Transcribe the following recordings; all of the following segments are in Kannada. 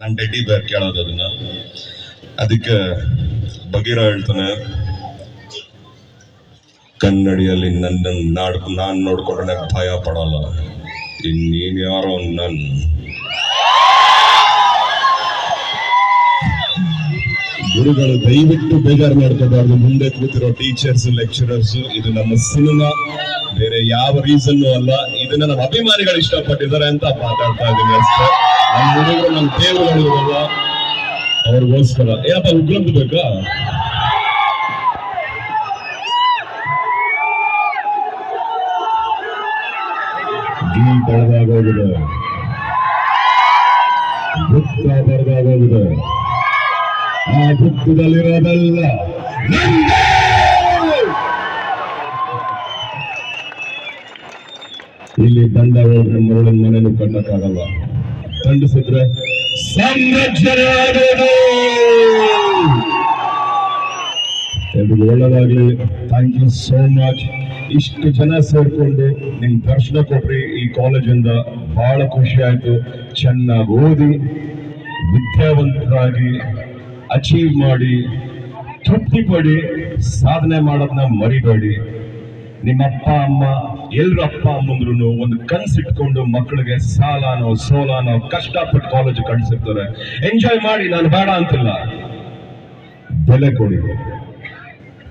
ನಾನು ಟೆಡ್ಡಿ ಬೇರ್ ಕೇಳೋದು ಅದನ್ನ. ಅದಕ್ಕೆ ಬಗೀರ ಹೇಳ್ತಾನೆ, ಕನ್ನಡಿಯಲ್ಲಿ ನನ್ನ ನಾಡ್, ನಾನು ನೋಡ್ಕೊಂಡ್ರೆ ಭಯ ಪಡಲ್ಲ. ಇನ್ನೇನು ಯಾರೋ ನನ್ ಗುರುಗಳು ದಯವಿಟ್ಟು ಬೇಜಾರು ಮಾಡ್ಕೋಬಾರ್ದು. ಮುಂದೆ ಕೂತಿರೋ ಟೀಚರ್ಸ್ ಲೆಕ್ಚರರ್ಸ್ ಇದು ನಮ್ಮ ಸಿನಿಮಾ ಬೇರೆ ಯಾವ ರೀಸನ್ ಅಲ್ಲ. ಇದನ್ನ ನಮ್ಮ ಅಭಿಮಾನಿಗಳು ಇಷ್ಟಪಟ್ಟಿದ್ದಾರೆ ಅಂತ ಮಾತಾಡ್ತಾ ಇದ್ದೀನಿ ಅಷ್ಟೇ. ನಮ್ಮ ಹುಡುಗರು, ನಮ್ಮ ದೇವರುಗಳು ಅಲ್ಲ ಅವ್ರಿಗೋಸ್ಕರ. ಏನಪ್ಪ, ಉಗ್ರಂತ ಬೇಕಾ? ಬೆಳೆದಾಗೋಗಿದೆ ಬರೆದಾಗೋಗಿದೆ ಆ ಬುಕ್ಕದಲ್ಲಿರೋದಲ್ಲ ನಂದೇ! ಇಲ್ಲಿ ಬಂದ ಮರಳಿನ ಮನೆಯನ್ನು ಕಣ್ಣಕ್ಕಾಗಲ್ಲ. ಖಂಡಿಸಿದ್ರೆ ಸಂರಕ್ಷಣೆ ಎಲ್ರಿಗೂ ಒಳ್ಳೆದಾಗ್ಲಿ. ಥ್ಯಾಂಕ್ ಯು ಸೋ ಮಚ್ ಇಷ್ಟು ಜನ ಸೇರ್ಕೊಂಡು ನಿಮ್ ದರ್ಶನ ಕೊಟ್ರಿ. ಈ ಕಾಲೇಜಿಂದ ಬಹಳ ಖುಷಿ ಆಯ್ತು. ಚೆನ್ನಾಗಿ ಓದಿ, ವಿದ್ಯಾವಂತರಾಗಿ ಅಚೀವ್ ಮಾಡಿ, ತೃಪ್ತಿ ಪಡಿ, ಸಾಧನೆ ಮಾಡೋದನ್ನ ಮರಿಬೇಡಿ. ನಿಮ್ಮ ಅಪ್ಪ, ಅಮ್ಮ, ಎಲ್ರು ಅಪ್ಪ ಅಮ್ಮಂದ್ರು ಒಂದು ಕನ್ಸಿಟ್ಕೊಂಡು ಮಕ್ಕಳಿಗೆ ಸಾಲನೋ, ಸೋಲಾನೋ ಕಷ್ಟಪಟ್ಟು ಕಾಲೇಜ್ ಕಳಿಸಿರ್ತಾರೆ. ಎಂಜಾಯ್ ಮಾಡಿ, ನಾನು ಬೇಡ ಅಂತಿಲ್ಲ. ಬೆಲೆ ಕೊಡಿ.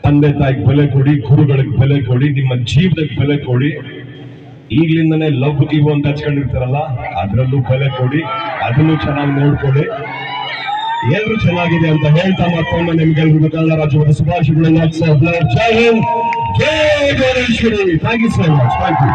ತಂದೆ ತಾಯಿಗೆ ಬೆಲೆ ಕೊಡಿ, ಗುರುಗಳಿಗೆ ಬೆಲೆ ಕೊಡಿ, ನಿಮ್ಮ ಜೀವನಕ್ಕೆ ಬೆಲೆ ಕೊಡಿ. ಈಗ್ಲಿಂದನೇ ಲವ್ ಗಿವ್ ಅಂತ ಹಚ್ಕೊಂಡಿರ್ತಾರಲ್ಲ, ಅದರಲ್ಲೂ ಬೆಲೆ ಕೊಡಿ, ಅದನ್ನು ಚೆನ್ನಾಗಿ ನೋಡ್ಕೊಳ್ಳಿ. ಎಲ್ರು ಚೆನ್ನಾಗಿದೆ ಅಂತ ಹೇಳ್ತಾ ಮತ್ತೊಮ್ಮೆ ನಿಮ್ಗೆ ಕನ್ನಡ ರಾಜ್ಯದ ಶುಭಾಶಯಗಳನ್ನು ಜೈ ಹಿಂದ್. ಜೈ Ganeshwari thank you so much thank you